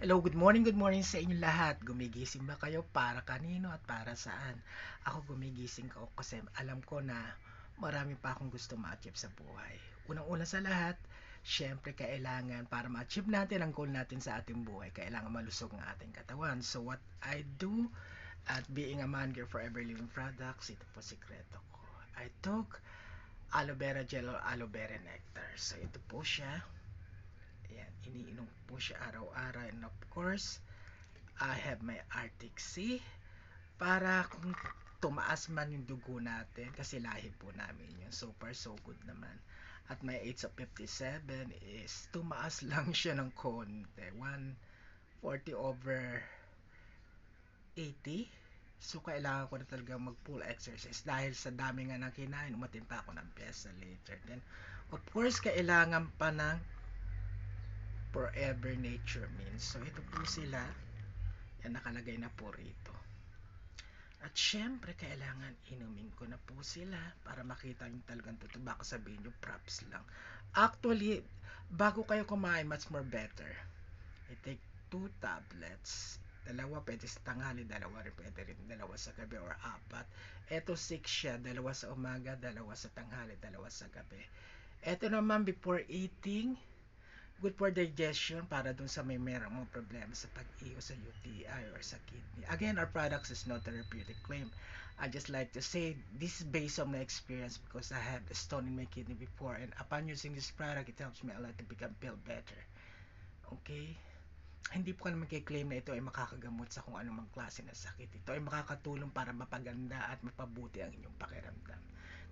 Hello, good morning, good morning sa inyo lahat. Gumigising ba kayo para kanino at para saan? Ako gumigising ko kasi alam ko na marami pa akong gusto ma-achieve sa buhay. Unang-una sa lahat, syempre kailangan para ma-achieve natin ang goal natin sa ating buhay, kailangan malusog ang ating katawan. So what I do at being a manager for Ever Living Products, ito po sikreto ko. I took aloe vera gel or aloe vera nectar. So ito po siya Ayan, iniinom po siya araw-araw. And of course, I have my Arctic Sea para kung tumaas man yung dugo natin kasi lahi po namin yun. So far, so good naman. At my age of 57 is tumaas lang siya ng konti. 140 over 80. So, kailangan ko na talaga mag-full exercise dahil sa dami nga ng kinain, umatin pa ako ng pyesa later. Then, of course, kailangan pa ng Forever Nature Means. So, ito po sila. Yan, nakalagay na po rito. At syempre, kailangan inumin ko na po sila para makita nyo talagang totoo. Baka sabihin nyo, props lang. Actually, bago kayo kumain, much more better. I take two tablets. Dalawa pwede sa tanghali, dalawa rin pwede rin, dalawa sa gabi or apat. Ito six siya, dalawa sa umaga, dalawa sa tanghali, dalawa sa gabi. Ito naman before eating, good for digestion para dun sa may merong mga problema sa pag-iyo sa UTI or sa kidney. Again, our products is not therapeutic claim. I just like to say this is based on my experience because I had a stone in my kidney before and upon using this product, it helps me a lot to become feel better. Okay? Hindi po ka naman claim na ito ay makakagamot sa kung anumang klase ng sakit. Ito ay makakatulong para mapaganda at mapabuti ang inyong pakiramdam.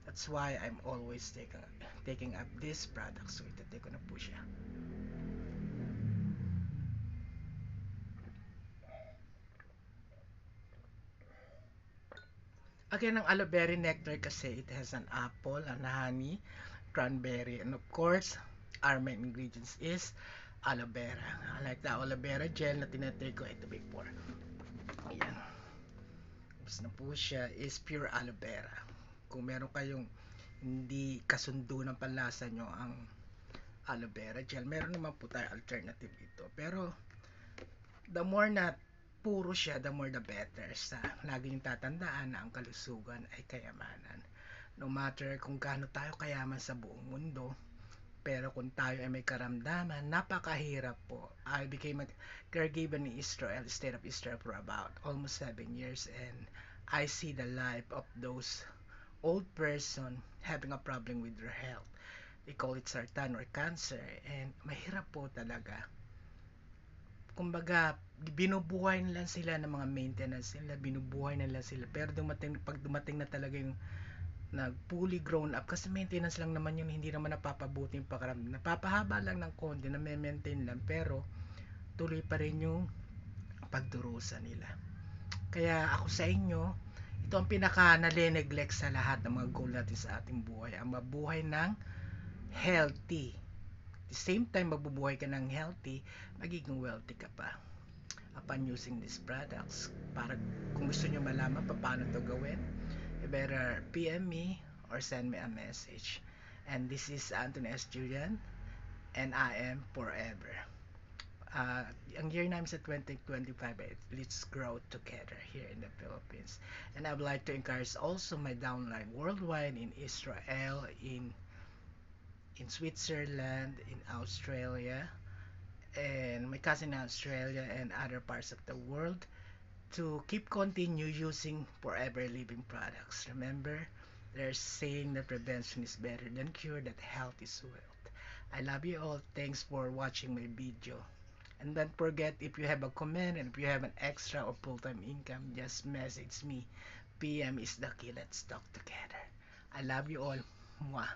That's why I'm always taking, taking up this product. So, itatake ko na po siya. Again, ang aloe berry nectar kasi it has an apple, an honey, cranberry, and of course, our main ingredients is aloe vera. I like the aloe vera gel na tinatake ko ito before. Ayan. Tapos na po siya is pure aloe vera. Kung meron kayong hindi kasundo ng panlasa nyo ang aloe vera gel, meron naman po tayo alternative ito. Pero, the more na puro siya, the more the better. Sa lagi yung tatandaan na ang kalusugan ay kayamanan. No matter kung gaano tayo kayaman sa buong mundo, pero kung tayo ay may karamdaman, napakahirap po. I became a caregiver in Israel, state of Israel for about almost 7 years and I see the life of those old person having a problem with their health. They call it sartan or cancer and mahirap po talaga kumbaga, binubuhay nila sila ng mga maintenance nila, binubuhay nila sila. Pero dumating, pag dumating na talaga yung nag fully grown up, kasi maintenance lang naman yun, hindi naman napapabuti yung pakaramdam. Napapahaba lang ng konti, na maintain lang, pero tuloy pa rin yung pagdurusa nila. Kaya ako sa inyo, ito ang pinaka nale-neglect sa lahat ng mga goal natin sa ating buhay, ang mabuhay ng healthy the same time mabubuhay ka ng healthy, magiging wealthy ka pa upon using these products. Para kung gusto nyo malaman pa paano to gawin, better PM me or send me a message. And this is Anthony S. Julian and I am forever. Uh, ang year namin sa 2025 let's grow together here in the Philippines. And I would like to encourage also my downline worldwide in Israel, in in Switzerland, in Australia, and my cousin in Australia and other parts of the world to keep continue using forever living products. Remember, they're saying that prevention is better than cure, that health is wealth. I love you all. Thanks for watching my video. And don't forget, if you have a comment and if you have an extra or full-time income, just message me. PM is the key. Let's talk together. I love you all. Mwah.